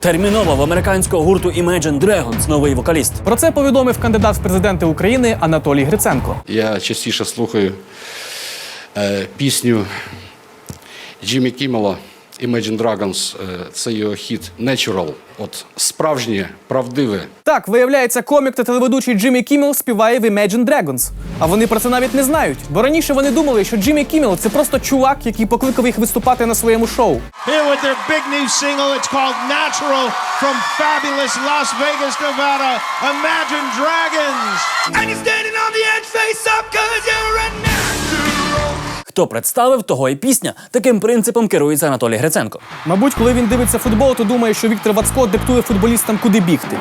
Терміново в американського гурту Imagine Dragons новий вокаліст. Про це повідомив кандидат в президенти України Анатолій Гриценко. Я частіше слухаю е, пісню Джиммі Кіммела Imagine Dragons. Е, це його хіт Natural. От справжнє, правдиве. Так, виявляється, комік та телеведучий Джиммі Кіммел співає в Imagine Dragons. А вони про це навіть не знають. Бо раніше вони думали, що Джиммі Кіммел – це просто чувак, який покликав їх виступати на своєму шоу. Here with their big new single, it's called Natural from fabulous Las Vegas, Nevada. Imagine Dragons. And you're standing on the edge, face up, cause you're a natural. Хто представив, того і пісня. Таким принципом керується Анатолій Гриценко. Мабуть, коли він дивиться футбол, то думає, що Віктор Вацко диктує футболістам, куди бігти.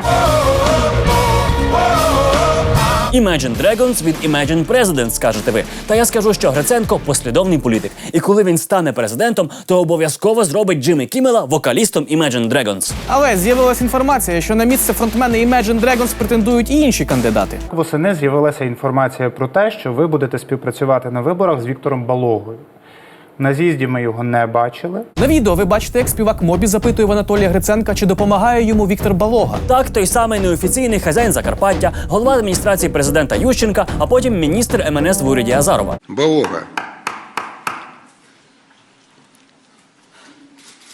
Imagine Dragons від Imagine President, скажете ви. Та я скажу, що Гриценко послідовний політик. І коли він стане президентом, то обов'язково зробить Джиммі Кіммела вокалістом Imagine Dragons. Але з'явилася інформація, що на місце фронтмена Imagine Dragons претендують і інші кандидати. Восени з'явилася інформація про те, що ви будете співпрацювати на виборах з Віктором Балогою. На з'їзді ми його не бачили. На відео ви бачите, як співак Мобі запитує в Анатолія Гриценка, чи допомагає йому Віктор Балога. Так, той самий неофіційний хазяїн Закарпаття, голова адміністрації президента Ющенка, а потім міністр МНС в уряді Азарова. Балога.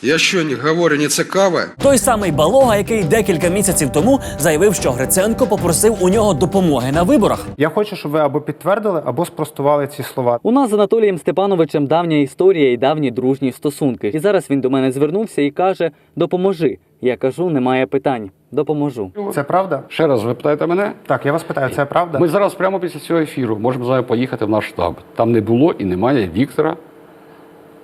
Я що не говорю, не цікаве? Той самий Балога, який декілька місяців тому заявив, що Гриценко попросив у нього допомоги на виборах. Я хочу, щоб ви або підтвердили, або спростували ці слова. У нас з Анатолієм Степановичем давня історія і давні дружні стосунки. І зараз він до мене звернувся і каже: Допоможи. Я кажу, немає питань. Допоможу. Це правда? Ще раз ви питаєте мене? Так, я вас питаю, це правда? Ми зараз прямо після цього ефіру можемо з вами поїхати в наш штаб. Там не було і немає Віктора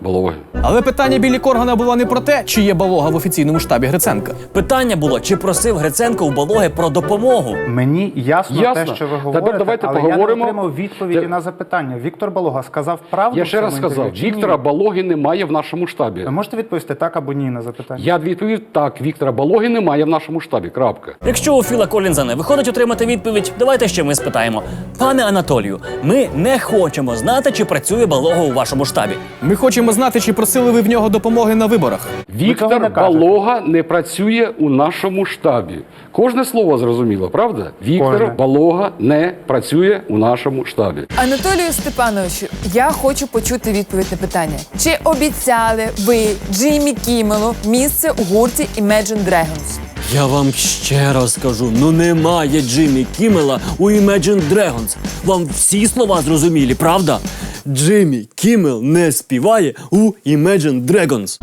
Балоги. Але питання Білі Коргана було не про те, чи є Балога в офіційному штабі Гриценка. Питання було, чи просив Гриценко у Балоги про допомогу. Мені ясно, Ясно. те, що ви Тепер говорите, давайте але я поговоримо. не отримав відповіді Те- на запитання. Віктор Балога сказав правду. Я в ще раз сказав: інтерв'ю чи Віктора? Балоги немає в нашому штабі. Ви можете відповісти так або ні на запитання? Я відповів так: Віктора Балоги немає в нашому штабі. Крапка. Якщо у Філа Колінза не виходить отримати відповідь, давайте ще ми спитаємо. Пане Анатолію, ми не хочемо знати, чи працює Балога у вашому штабі. Ми хочемо знати, чи просили ви в нього допомоги на виборах. Віктор. Балога не працює у нашому штабі. Кожне слово зрозуміло, правда? Віктор Кожне. Балога не працює у нашому штабі. Анатолію Степановичу, я хочу почути відповідь на питання. Чи обіцяли ви Джиммі Кімелу місце у гурті Imagine Dragons? Я вам ще раз кажу: ну немає Джиммі Кіммела у Imagine Dragons. Вам всі слова зрозумілі, правда? Джиммі Кіммел не співає у Imagine Dragons.